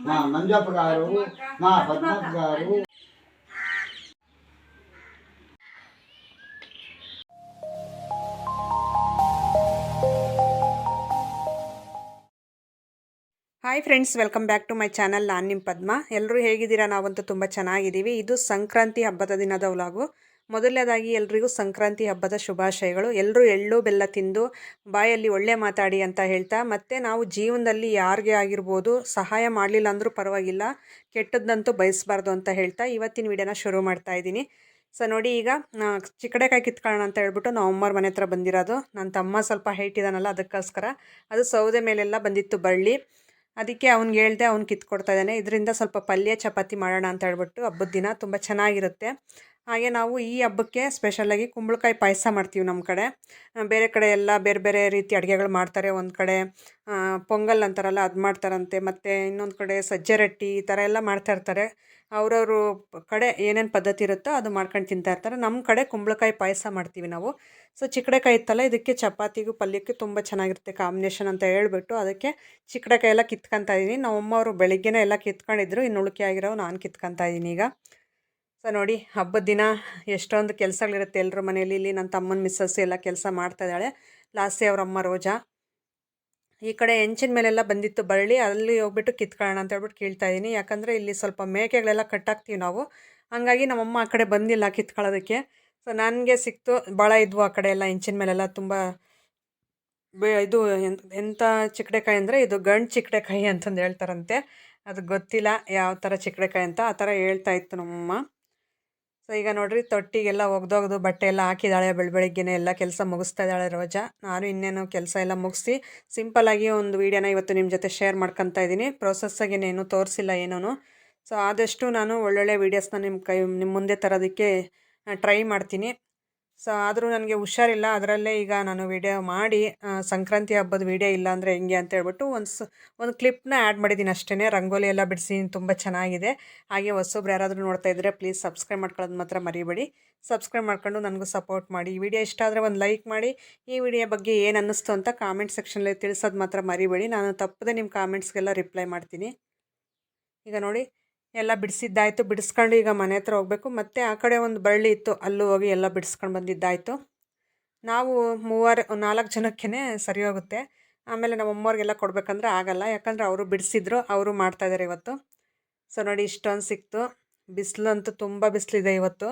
మా మంజప్ప గారు మా పద్మప్ప గారు hi friends welcome back to my channel ನಾನು ನಿಮ್ಮ ಪದ್ಮ ಎಲ್ಲರೂ ಹೇಗಿದ್ದೀರಾ ನಾವಂತೂ ತುಂಬ ಚೆನ್ನಾಗಿದ್ದೀವಿ ಇದು ಸಂಕ್ರಾಂತಿ ಹಬ್ಬದ ದಿನದ ವ್ಲಾಗು ಮೊದಲನೇದಾಗಿ ಎಲ್ರಿಗೂ ಸಂಕ್ರಾಂತಿ ಹಬ್ಬದ ಶುಭಾಶಯಗಳು. ಎಲ್ಲರೂ ಎಳ್ಳು, ಬೆಲ್ಲ ತಿಂದು ಬಾಯಲ್ಲಿ ಒಳ್ಳೆ ಮಾತಾಡಿ ಅಂತ ಹೇಳ್ತಾ, ಮತ್ತು ನಾವು ಜೀವನದಲ್ಲಿ ಯಾರಿಗೆ ಆಗಿರ್ಬೋದು ಸಹಾಯ ಮಾಡಲಿಲ್ಲ ಅಂದರೂ ಪರವಾಗಿಲ್ಲ, ಕೆಟ್ಟದ್ದಂತೂ ಬಯಸಬಾರ್ದು ಅಂತ ಹೇಳ್ತಾ ಇವತ್ತಿನ ವಿಡಿಯೋನ ಶುರು ಮಾಡ್ತಾ ಇದ್ದೀನಿ. ಸೊ, ನೋಡಿ ಈಗ ಚಿಕ್ಕಡೆ ಚಿಕ್ಕಡೆಕಾಯಿ ಕಿತ್ಕೊಳ್ಳೋಣ ಅಂತ ಹೇಳ್ಬಿಟ್ಟು ನಾವು ಅಮ್ಮರ ಮನೆ ಹತ್ರ ಬಂದಿರೋದು. ನನ್ನ ತಮ್ಮ ಸ್ವಲ್ಪ ಹೈಟ್ ಇದ್ದಾನಲ್ಲ ಅದಕ್ಕೋಸ್ಕರ. ಅದು ಸೌದೆ ಮೇಲೆಲ್ಲ ಬಂದಿತ್ತು ಬಳ್ಳಿ. ಅದಕ್ಕೆ ಅವ್ನಿಗೆ ಹೇಳ್ದೆ ಅವ್ನು ಕಿತ್ಕೊಡ್ತಾ ಇದ್ದಾನೆ. ಇದರಿಂದ ಸ್ವಲ್ಪ ಪಲ್ಯ, ಚಪಾತಿ ಮಾಡೋಣ ಅಂತ ಹೇಳ್ಬಿಟ್ಟು ಹಬ್ಬದ ದಿನ ತುಂಬ ಚೆನ್ನಾಗಿರುತ್ತೆ. ಹಾಗೆ ನಾವು ಈ ಹಬ್ಬಕ್ಕೆ ಸ್ಪೆಷಲಾಗಿ ಕುಂಬಳಕಾಯಿ ಪಾಯಸ ಮಾಡ್ತೀವಿ ನಮ್ಮ ಕಡೆ. ಬೇರೆ ಕಡೆ ಎಲ್ಲ ಬೇರೆ ಬೇರೆ ರೀತಿ ಅಡುಗೆಗಳು ಮಾಡ್ತಾರೆ. ಒಂದು ಕಡೆ ಪೊಂಗಲ್ ಅಂತಾರಲ್ಲ, ಅದು ಮಾಡ್ತಾರಂತೆ. ಮತ್ತು ಇನ್ನೊಂದು ಕಡೆ ಸಜ್ಜೆ ರೊಟ್ಟಿ ಈ ಥರ ಎಲ್ಲ ಮಾಡ್ತಾ ಇರ್ತಾರೆ. ಅವ್ರವ್ರ ಕಡೆ ಏನೇನು ಪದ್ಧತಿ ಇರುತ್ತೋ ಅದು ಮಾಡ್ಕೊಂಡು ತಿಂತಾ ಇರ್ತಾರೆ. ನಮ್ಮ ಕಡೆ ಕುಂಬಳಕಾಯಿ ಪಾಯಸ ಮಾಡ್ತೀವಿ ನಾವು. ಸೊ, ಚಿಕ್ಕಡೆಕಾಯಿ ಇತ್ತಲ್ಲ, ಇದಕ್ಕೆ ಚಪಾತಿಗೂ ಪಲ್ಯಕ್ಕೆ ತುಂಬ ಚೆನ್ನಾಗಿರುತ್ತೆ ಕಾಂಬಿನೇಷನ್ ಅಂತ ಹೇಳ್ಬಿಟ್ಟು ಅದಕ್ಕೆ ಚಿಕ್ಕಡೆಕಾಯಿ ಎಲ್ಲ ಕಿತ್ಕೊತಾ ಇದ್ದೀನಿ ನಮ್ಮಮ್ಮವರು ಬೆಳಿಗ್ಗೆನೇ ಎಲ್ಲ ಕಿತ್ಕೊಂಡಿದ್ರು. ಇನ್ನು ಉಳುಕಿ ಆಗಿರೋ ನಾನು ಕಿತ್ಕೊತಾ ಇದ್ದೀನಿ ಈಗ. ಸೊ ನೋಡಿ, ಹಬ್ಬದ ದಿನ ಎಷ್ಟೊಂದು ಕೆಲಸಗಳಿರುತ್ತೆ ಎಲ್ಲರ ಮನೆಯಲ್ಲಿ. ಇಲ್ಲಿ ನನ್ನ ತಮ್ಮನ ಮಿಸ್ಸಸ್ ಎಲ್ಲ ಕೆಲಸ ಮಾಡ್ತಾ ಇದ್ದಾಳೆ. ಲಾಸ್ಟಿ ಅವ್ರ ಅಮ್ಮ ರೋಜಾ. ಈ ಕಡೆ ಹೆಂಚಿನ ಮೇಲೆಲ್ಲ ಬಂದಿತ್ತು ಬಳ್ಳಿ. ಅಲ್ಲಿ ಹೋಗ್ಬಿಟ್ಟು ಕಿತ್ಕೊಳ್ಳೋಣ ಅಂತ ಹೇಳ್ಬಿಟ್ಟು ಕೇಳ್ತಾ ಇದ್ದೀನಿ. ಯಾಕಂದರೆ ಇಲ್ಲಿ ಸ್ವಲ್ಪ ಮೇಕೆಗಳೆಲ್ಲ ಕಟ್ಟಾಕ್ತೀವಿ ನಾವು. ಹಾಗಾಗಿ ನಮ್ಮಮ್ಮ ಆ ಕಡೆ ಬಂದಿಲ್ಲ ಕಿತ್ಕೊಳ್ಳೋದಕ್ಕೆ. ಸೊ ನನಗೆ ಸಿಕ್ತು. ಭಾಳ ಇದ್ವು ಆ ಕಡೆ ಎಲ್ಲ ಹೆಂಚಿನ ಮೇಲೆಲ್ಲ. ತುಂಬ ಇದು ಎಂಥ ಚಿಕ್ಕಡೆಕಾಯಿ ಅಂದರೆ ಇದು ಗಂಡು ಚಿಕ್ಕಡೆಕಾಯಿ ಅಂತಂದು ಹೇಳ್ತಾರಂತೆ. ಅದು ಗೊತ್ತಿಲ್ಲ ಯಾವ ಥರ ಚಿಕ್ಕಡೆಕಾಯಿ ಅಂತ. ಆ ಥರ ಹೇಳ್ತಾ ಇತ್ತು ನಮ್ಮಮ್ಮ. ಸೊ ಈಗ ನೋಡ್ರಿ ತೊಟ್ಟಿಗೆಲ್ಲ ಒಗ್ದೋಗ್ದು, ಬಟ್ಟೆ ಎಲ್ಲ ಹಾಕಿದಾಳೆ ಬೆಳ ಬೆಳಿಗ್ಗೆನೆ ಎಲ್ಲ ಕೆಲಸ ಮುಗಿಸ್ತಾ ಇದ್ದಾಳೆ ರೋಜಾ. ನಾನು ಇನ್ನೇನು ಕೆಲಸ ಎಲ್ಲ ಮುಗಿಸಿ ಸಿಂಪಲ್ಲಾಗಿ ಒಂದು ವೀಡಿಯೋನ ಇವತ್ತು ನಿಮ್ಮ ಜೊತೆ ಶೇರ್ ಮಾಡ್ಕೊತಾ ಇದ್ದೀನಿ. ಪ್ರೊಸೆಸ್ಸಾಗೇನೇನು ತೋರಿಸಿಲ್ಲ ಏನೂ ಸೊ ಆದಷ್ಟು ನಾನು ಒಳ್ಳೊಳ್ಳೆ ವೀಡಿಯೋಸ್ನ ನಿಮ್ಮ ಕೈ ನಿಮ್ಮ ಮುಂದೆ ತರೋದಕ್ಕೆ ಟ್ರೈ ಮಾಡ್ತೀನಿ. ಸೊ ಆದರೂ ನನಗೆ ಹುಷಾರಿಲ್ಲ. ಅದರಲ್ಲೇ ಈಗ ನಾನು ವಿಡಿಯೋ ಮಾಡಿ ಸಂಕ್ರಾಂತಿ ಹಬ್ಬದ ವಿಡಿಯೋ ಇಲ್ಲ ಅಂದರೆ ಹೆಂಗೆ ಅಂತ ಹೇಳ್ಬಿಟ್ಟು ಒಂದು ಸ್ ಒಂದು ಕ್ಲಿಪ್ನ ಆ್ಯಡ್ ಮಾಡಿದ್ದೀನಿ ಅಷ್ಟೇ ರಂಗೋಲಿ ಎಲ್ಲ ಬಿಡಿಸಿ, ತುಂಬ ಚೆನ್ನಾಗಿದೆ. ಹಾಗೆ ಹೊಸೊಬ್ರು ಯಾರಾದರೂ ನೋಡ್ತಾ ಇದ್ದರೆ ಪ್ಲೀಸ್ ಸಬ್ಸ್ಕ್ರೈಬ್ ಮಾಡ್ಕೊಳ್ಳೋದು ಮಾತ್ರ ಮರಿಬೇಡಿ. ಸಬ್ಸ್ಕ್ರೈಬ್ ಮಾಡ್ಕೊಂಡು ನನಗೂ ಸಪೋರ್ಟ್ ಮಾಡಿ. ಈ ವಿಡಿಯೋ ಇಷ್ಟ ಆದರೆ ಒಂದು ಲೈಕ್ ಮಾಡಿ. ಈ ವಿಡಿಯೋ ಬಗ್ಗೆ ಏನು ಅನ್ನಿಸ್ತು ಅಂತ ಕಾಮೆಂಟ್ ಸೆಕ್ಷನಲ್ಲಿ ತಿಳಿಸೋದು ಮಾತ್ರ ಮರಿಬೇಡಿ. ನಾನು ತಪ್ಪದೆ ನಿಮ್ಮ ಕಾಮೆಂಟ್ಸ್ಗೆಲ್ಲ ರಿಪ್ಲೈ ಮಾಡ್ತೀನಿ. ಈಗ ನೋಡಿ. ಎಲ್ಲ ಬಿಡಿಸಿದ್ದಾಯಿತು. ಬಿಡಿಸ್ಕೊಂಡು ಈಗ ಮನೆ ಹತ್ರ ಹೋಗಬೇಕು. ಮತ್ತು ಆ ಕಡೆ ಒಂದು ಬಳ್ಳಿ ಇತ್ತು. ಅಲ್ಲೂ ಹೋಗಿ ಎಲ್ಲ ಬಿಡಿಸ್ಕೊಂಡು ಬಂದಿದ್ದಾಯಿತು. ನಾವು ಮೂವರು, ನಾಲ್ಕು ಜನಕ್ಕೇ ಸರಿ ಹೋಗುತ್ತೆ. ಆಮೇಲೆ ನಮ್ಮ ಅಮ್ಮವ್ರಿಗೆಲ್ಲ ಕೊಡಬೇಕಂದ್ರೆ ಆಗಲ್ಲ. ಯಾಕಂದರೆ ಅವರು ಬಿಡಿಸಿದ್ರು. ಅವರು ಮಾಡ್ತಾಯಿದ್ದಾರೆ ಇವತ್ತು. ಸೊ ನೋಡಿ, ಇಷ್ಟೊಂದು ಸಿಕ್ತು. ಬಿಸಿಲಂತೂ ತುಂಬ ಬಿಸಿಲಿದೆ ಇವತ್ತು.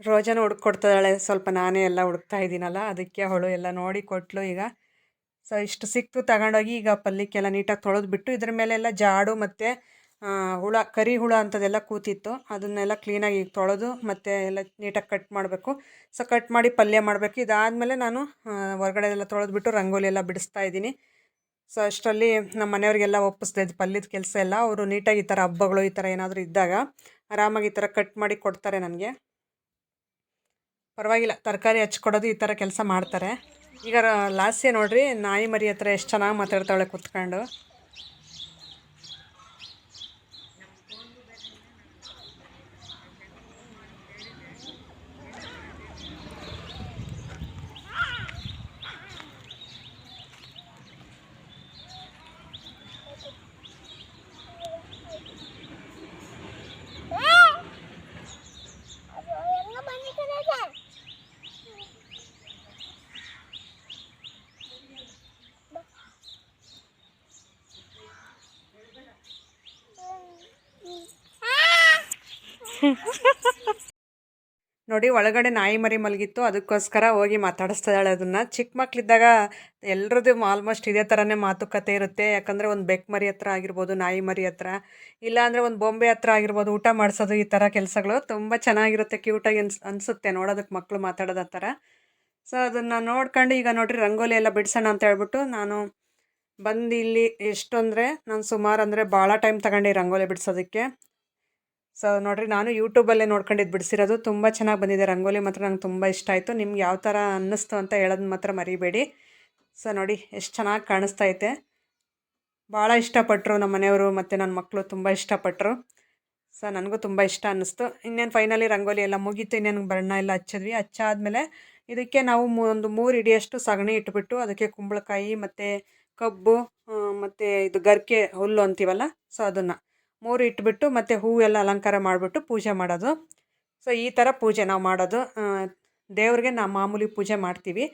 ರೋಜನ ಹುಡುಕೊಡ್ತಾಳೆ ಸ್ವಲ್ಪ ನಾನೇ ಎಲ್ಲ ಹುಡುಕ್ತಾ ಇದ್ದೀನಲ್ಲ. ಅದಕ್ಕೆ ಅವಳು ಎಲ್ಲ ನೋಡಿ ಕೊಟ್ಲು ಈಗ. ಸೊ, ಇಷ್ಟು ಸಿಕ್ತು ತಗೊಂಡೋಗಿ ಈಗ ಪಲ್ಯಕ್ಕೆಲ್ಲ ನೀಟಾಗಿ ತೊಳೆದ್ಬಿಟ್ಟು ಇದ್ರ ಮೇಲೆಲ್ಲ ಜಾಡು ಮತ್ತು ಹುಳ, ಕರಿ ಹುಳ ಅಂಥದ್ದೆಲ್ಲ ಕೂತಿತ್ತು. ಅದನ್ನೆಲ್ಲ ಕ್ಲೀನಾಗಿ ಈಗ ತೊಳೆದು ಮತ್ತು ಎಲ್ಲ ನೀಟಾಗಿ ಕಟ್ ಮಾಡಬೇಕು. ಸೊ, ಕಟ್ ಮಾಡಿ ಪಲ್ಯ ಮಾಡಬೇಕು. ಇದಾದಮೇಲೆ ನಾನು ಹೊರಗಡೆ ಎಲ್ಲ ತೊಳೆದ್ಬಿಟ್ಟು ರಂಗೋಲಿ ಎಲ್ಲ ಬಿಡಿಸ್ತಾ ಇದ್ದೀನಿ. ಸೊ, ಅಷ್ಟರಲ್ಲಿ ನಮ್ಮ ಮನೆಯವ್ರಿಗೆಲ್ಲ ಒಪ್ಪಿಸ್ದೆ ಪಲ್ಯದ ಕೆಲಸ ಎಲ್ಲ. ಅವರು ನೀಟಾಗಿ ಈ ಥರ ಹಬ್ಬಗಳು ಈ ಥರ ಏನಾದರೂ ಇದ್ದಾಗ ಆರಾಮಾಗಿ ಈ ಥರ ಕಟ್ ಮಾಡಿ ಕೊಡ್ತಾರೆ ನನಗೆ. ಪರವಾಗಿಲ್ಲ, ತರಕಾರಿ ಹಚ್ಕೊಡೋದು ಈ ಥರ ಕೆಲಸ ಮಾಡ್ತಾರೆ. ಈಗ ಲಾಸ್ಟೇ ನೋಡ್ರಿ ನಾಯಿ ಮರಿ ಹತ್ರ ಎಷ್ಟು ಚೆನ್ನಾಗಿ ಮಾತಾಡ್ತಾಳೆ ಕುತ್ಕೊಂಡು. ನೋಡಿ, ಒಳಗಡೆ ನಾಯಿ ಮರಿ ಮಲಗಿತ್ತು. ಅದಕ್ಕೋಸ್ಕರ ಹೋಗಿ ಮಾತಾಡಿಸ್ತಾ ಇದ್ದಾಳೆ ಅದನ್ನು. ಚಿಕ್ಕ ಮಕ್ಕಳಿದ್ದಾಗ ಎಲ್ಲರದ್ದು ಆಲ್ಮೋಸ್ಟ್ ಇದೇ ಥರನೇ ಮಾತುಕತೆ ಇರುತ್ತೆ. ಯಾಕಂದರೆ ಒಂದು ಬೆಕ್ ಮರಿ ಹತ್ರ ಆಗಿರ್ಬೋದು, ನಾಯಿ ಮರಿ ಹತ್ರ. ಇಲ್ಲಾಂದರೆ ಒಂದು ಬೊಂಬೆ ಹತ್ರ ಆಗಿರ್ಬೋದು, ಊಟ ಮಾಡಿಸೋದು ಈ ಥರ ಕೆಲಸಗಳು ತುಂಬ ಚೆನ್ನಾಗಿರುತ್ತೆ ಕ್ಯೂಟಾಗಿ ಅನ್ಸ್, ಅನಿಸುತ್ತೆ ನೋಡೋದಕ್ಕೆ ಮಕ್ಕಳು ಮಾತಾಡೋದು ಆ ಥರ ಸೊ ಅದನ್ನು ನೋಡ್ಕೊಂಡು ಈಗ ನೋಡಿರಿ, ರಂಗೋಲಿ ಎಲ್ಲ ಬಿಡಿಸೋಣ ಅಂತ ಹೇಳ್ಬಿಟ್ಟು ನಾನು ಬಂದು ಇಲ್ಲಿ ಎಷ್ಟು ಅಂದರೆ ನಾನು ಸುಮಾರು ಅಂದರೆ ಭಾಳ ಟೈಮ್ ತಗೊಂಡು ರಂಗೋಲಿ ಬಿಡಿಸೋದಕ್ಕೆ. ಸೊ ನೋಡ್ರಿ, ನಾನು ಯೂಟ್ಯೂಬಲ್ಲೇ ನೋಡ್ಕೊಂಡಿದ್ದು ಬಿಡಿಸಿರೋದು. ತುಂಬ ಚೆನ್ನಾಗಿ ಬಂದಿದೆ ರಂಗೋಲಿ, ಮಾತ್ರ ನಂಗೆ ತುಂಬ ಇಷ್ಟ ಆಯಿತು. ನಿಮ್ಗೆ ಯಾವ ಥರ ಅನ್ನಿಸ್ತು ಅಂತ ಹೇಳೋದು ಮಾತ್ರ ಮರಿಬೇಡಿ. ಸೊ ನೋಡಿ, ಎಷ್ಟು ಚೆನ್ನಾಗಿ ಕಾಣಿಸ್ತಾ ಐತೆ. ಭಾಳ ಇಷ್ಟಪಟ್ಟರು ನಮ್ಮ ಮನೆಯವರು ಮತ್ತು ನನ್ನ ಮಕ್ಕಳು ತುಂಬ ಇಷ್ಟಪಟ್ಟರು ಸೊ ನನಗೂ ತುಂಬ ಇಷ್ಟ ಅನ್ನಿಸ್ತು. ಇನ್ನೇನು ಫೈನಲಿ ರಂಗೋಲಿ ಎಲ್ಲ ಮುಗೀತು, ಇನ್ನೇನು ಬಣ್ಣ ಎಲ್ಲ ಹಚ್ಚಿದ್ವಿ. ಹಚ್ಚಾದ್ಮೇಲೆ ಇದಕ್ಕೆ ನಾವು ಒಂದು ಮೂರು ಇಡಿಯಷ್ಟು ಸಗಣಿ ಇಟ್ಬಿಟ್ಟು ಅದಕ್ಕೆ ಕುಂಬಳಕಾಯಿ ಮತ್ತು ಕಬ್ಬು ಮತ್ತು ಇದು ಗರ್ಕೆ ಹುಲ್ಲು ಅಂತೀವಲ್ಲ, ಸೊ ಅದನ್ನು. ಮೂರು ಇಟ್ಬಿಟ್ಟು ಮತ್ತು ಹೂವೆಲ್ಲ ಅಲಂಕಾರ ಮಾಡಿಬಿಟ್ಟು ಪೂಜೆ ಮಾಡೋದು. ಸೊ, ಈ ಥರ ಪೂಜೆ ನಾವು ಮಾಡೋದು. ದೇವ್ರಿಗೆ ನಾವು ಮಾಮೂಲಿ ಪೂಜೆ ಮಾಡ್ತೀವಿ.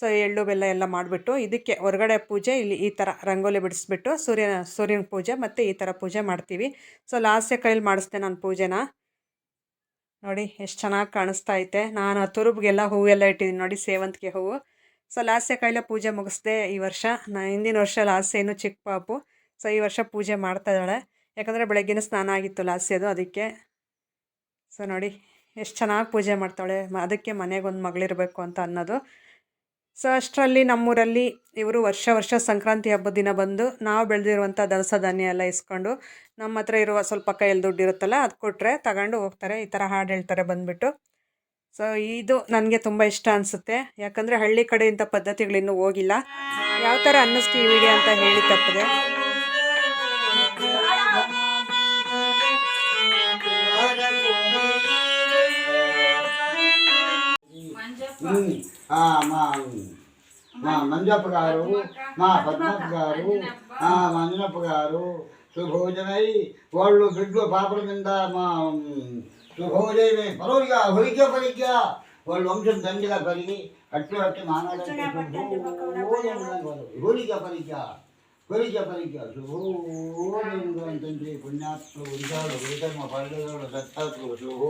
ಸೊ, ಎಳ್ಳು, ಬೆಲ್ಲ ಎಲ್ಲ ಮಾಡಿಬಿಟ್ಟು ಇದಕ್ಕೆ ಹೊರಗಡೆ ಪೂಜೆ, ಇಲ್ಲಿ ಈ ಥರ ರಂಗೋಲಿ ಬಿಡಿಸ್ಬಿಟ್ಟು ಸೂರ್ಯ ಸೂರ್ಯನ ಪೂಜೆ ಮತ್ತು ಈ ಥರ ಪೂಜೆ ಮಾಡ್ತೀವಿ. ಸೊ ಲಾಸ್ಯ ಕೈಲಿ ಮಾಡಿಸ್ದೆ ನಾನು ಪೂಜೆನ. ನೋಡಿ, ಎಷ್ಟು ಚೆನ್ನಾಗಿ ಕಾಣಿಸ್ತಾ ಐತೆ. ನಾನು ತುರುಬ್ಗೆಲ್ಲ ಹೂವೆಲ್ಲ ಇಟ್ಟಿದ್ದೀನಿ ನೋಡಿ, ಸೇವಂತಿಗೆ ಹೂವು. ಸೊ ಲಾಸ್ಯ ಕೈಲೇ ಪೂಜೆ ಮುಗಿಸ್ದೆ ಈ ವರ್ಷ. ನಾ, ಹಿಂದಿನ ವರ್ಷ ಲಾಸ್ಯ ಏನು ಚಿಕ್ಕ ಪಾಪು. ಸೊ, ಈ ವರ್ಷ ಪೂಜೆ ಮಾಡ್ತಾ ಇದ್ದಾಳೆ. ಯಾಕಂದರೆ ಬೆಳಗ್ಗಿನ ಸ್ನಾನ ಆಗಿತ್ತು ಲಾಸ್ಯದು ಅದಕ್ಕೆ ಸೊ ನೋಡಿ, ಎಷ್ಟು ಚೆನ್ನಾಗಿ ಪೂಜೆ ಮಾಡ್ತಾಳೆ ಅದಕ್ಕೆ ಮನೆಗೊಂದು ಮಗಳಿರಬೇಕು ಅಂತ ಅನ್ನೋದು. ಸೊ ಅಷ್ಟರಲ್ಲಿ ನಮ್ಮೂರಲ್ಲಿ ಇವರು ವರ್ಷ ವರ್ಷ ಸಂಕ್ರಾಂತಿ ಹಬ್ಬದ ದಿನ ಬಂದು ನಾವು ಬೆಳೆದಿರುವಂಥ ದವಸ ಧಾನ್ಯ ಎಲ್ಲ ಇಸ್ಕೊಂಡು ನಮ್ಮ ಹತ್ರ ಇರುವ ಸ್ವಲ್ಪ ಕೈಯಲ್ಲಿ ದುಡ್ಡು ಇರುತ್ತಲ್ಲ ಅದು ಕೊಟ್ಟರೆ ತಗೊಂಡು ಹೋಗ್ತಾರೆ, ಈ ಥರ ಹಾಡು ಹೇಳ್ತಾರೆ ಬಂದುಬಿಟ್ಟು. ಸೊ ಇದು ನನಗೆ ತುಂಬ ಇಷ್ಟ ಅನಿಸುತ್ತೆ, ಯಾಕಂದರೆ ಹಳ್ಳಿ ಕಡೆ ಇಂಥ ಪದ್ಧತಿಗಳಿನ್ನೂ ಹೋಗಿಲ್ಲ. ಯಾವ ಥರ ಅನ್ನಿಸ್ತು ಈ ವಿಡಿಯೋ ಅಂತ ಹೇಳಿ ತಪ್ಪದೆ. మా మా మంజప్ప గారు మా పద్మప్ప గారు ఆ మంజనప్ప గారు శుభోజనై వాళ్ళు బిడ్డలు పాపల మీద మా ఉమ్, శుభోజయమే పరోగా హొలిక పరిక వాళ్ళు వంశం దండిగా పెరిగి అట్లు అట్టి మానాడంటే హోలిక పరిక హోలిక పరిక శుభోజయం తండ్రి పుణ్యాత్మ ఉరికాడు వికర్మ పల్లెలు దత్తాత్మ శుభో